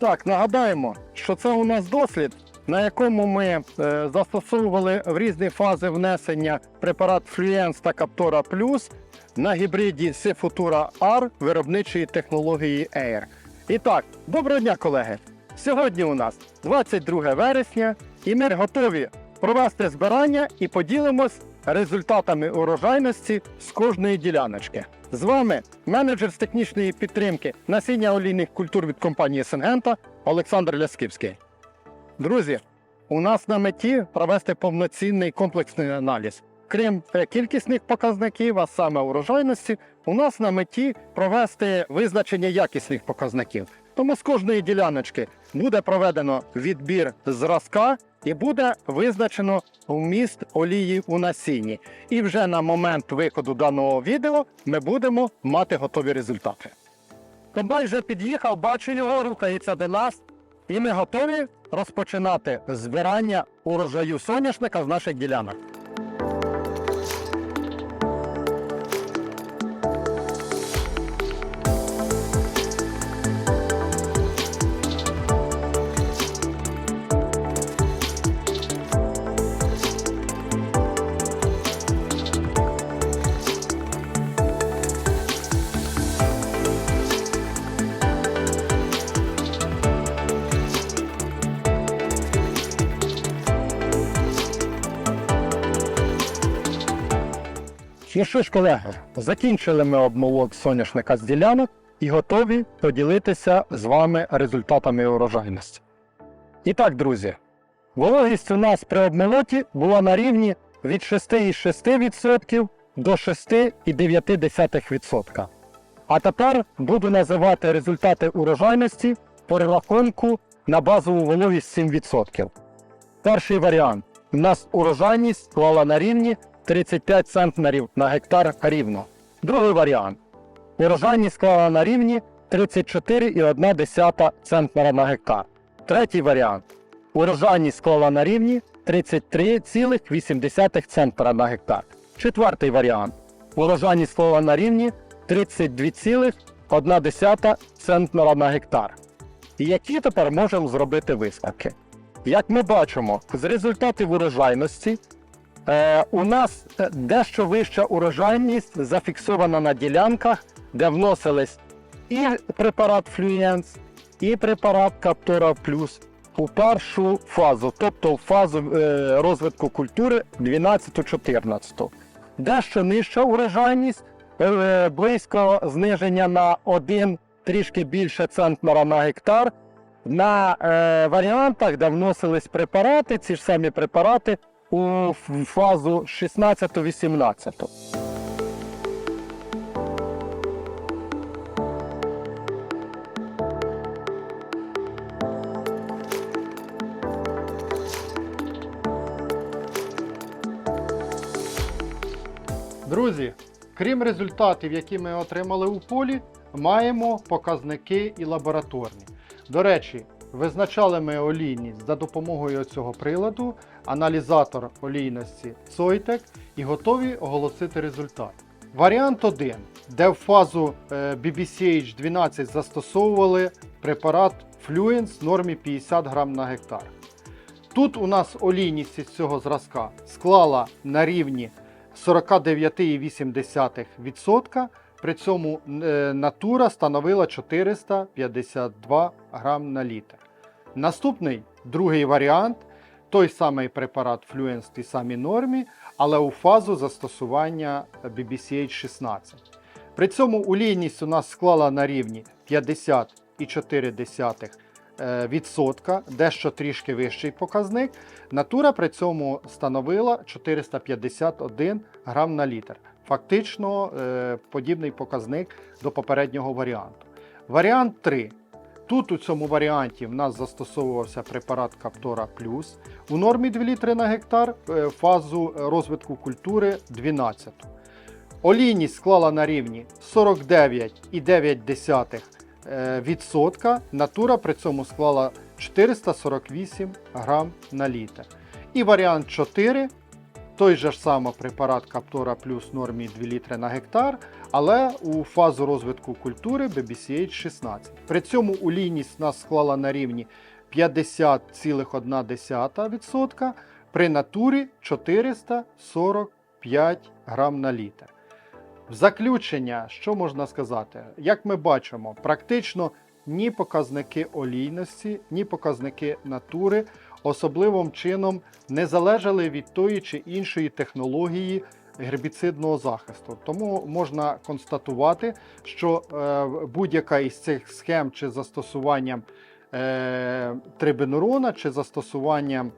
Так, нагадаємо, що це у нас дослід, на якому ми е, застосовували в різні фази внесення препарат Fluence та Captora Plus на гібриді Sefutura R виробничої технології Air. І так, доброго дня, колеги! Сьогодні у нас 22 вересня, і ми готові провести збирання і поділимось результатами урожайності з кожної діляночки. З вами менеджер з технічної підтримки насіння олійних культур від компанії Сингента Олександр Лясківський. Друзі, у нас на меті провести повноцінний комплексний аналіз. Крім е, кількісних показників, а саме урожайності, у нас на меті провести визначення якісних показників. Тому з кожної діляночки буде проведено відбір зразка і буде визначено вміст олії у насінні. І вже на момент виходу даного відео ми будемо мати готові результати. Комбайн вже під'їхав, бачу його, рухається до нас, і ми готові розпочинати збирання урожаю соняшника з наших ділянок. Ну що ж, колеги, закінчили ми обмолот соняшника з ділянок і готові поділитися з вами результатами урожайності. І так, друзі, вологість у нас при обмолоті була на рівні від 6,6% до 6,9%. А тепер буду називати результати урожайності по рахунку на базову вологість 7%. Перший варіант. У нас урожайність склала на рівні 35 центнерів на гектар рівно. Другий варіант. Урожайність склала на рівні 34,1 центнера на гектар. Третій варіант. Урожайність склала на рівні 33,8 центнера на гектар. Четвертий варіант. Урожайність склала на рівні 32,1 центнера на гектар. І які тепер можемо зробити висновки? Як ми бачимо, з результатів урожайності у нас е, дещо вища урожайність зафіксована на ділянках, де вносились і препарат Fluence, і препарат Captora Plus у першу фазу, тобто в фазу е, розвитку культури 12-14. Дещо нижча урожайність, е, близько зниження на 1 трішки більше центнера на гектар. На е, варіантах, де вносились препарати, ці ж самі препарати у фазу 16-18. Друзі, крім результатів, які ми отримали у полі, маємо показники і лабораторні. До речі, визначали ми олійність за допомогою цього приладу, аналізатор олійності Soitec і готові оголосити результат. Варіант 1, де в фазу е, BBCH 12 застосовували препарат Fluence в нормі 50 грам на гектар. Тут у нас олійність із цього зразка склала на рівні 49,8%, при цьому е, натура становила 452 грам на літр. Наступний другий варіант той самий препарат Fluence в тій самій нормі, але у фазу застосування BBCH 16. При цьому олійність у нас склала на рівні 50,4%, е, дещо трішки вищий показник. Натура при цьому становила 451 грам на літр. Фактично е, подібний показник до попереднього варіанту. Варіант 3. Тут у цьому варіанті в нас застосовувався препарат Captora Plus у нормі 2 літри на гектар е, фазу розвитку культури 12. Олійність склала на рівні 49,9%, е. Натура при цьому склала 448 грам на літр. І варіант 4 той же ж самий препарат Каптора плюс нормі 2 літри на гектар, але у фазу розвитку культури BBCH 16. При цьому улійність нас склала на рівні 50,1%, при натурі 445 грам на літр. В заключення, що можна сказати? Як ми бачимо, практично ні показники олійності, ні показники натури особливим чином не залежали від тої чи іншої технології гербіцидного захисту. Тому можна констатувати, що е, будь-яка із цих схем чи застосуванням е, трибенурона, чи застосуванням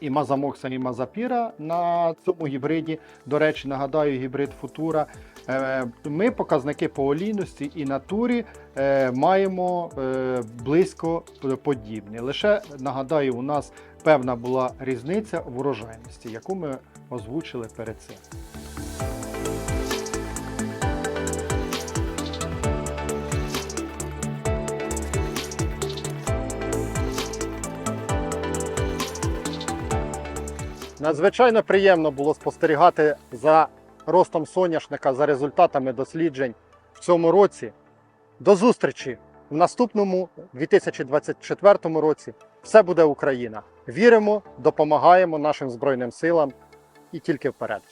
і мазамокса, і мазапіра на цьому гібриді, до речі, нагадаю, гібрид футура. Е, Ми показники по олійності і натурі е, маємо е, близько подібні. Лише нагадаю, у нас певна була різниця в урожайності, яку ми озвучили перед цим. Надзвичайно приємно було спостерігати за ростом соняшника, за результатами досліджень в цьому році. До зустрічі в наступному 2024 році. Все буде Україна. Віримо, допомагаємо нашим Збройним силам і тільки вперед.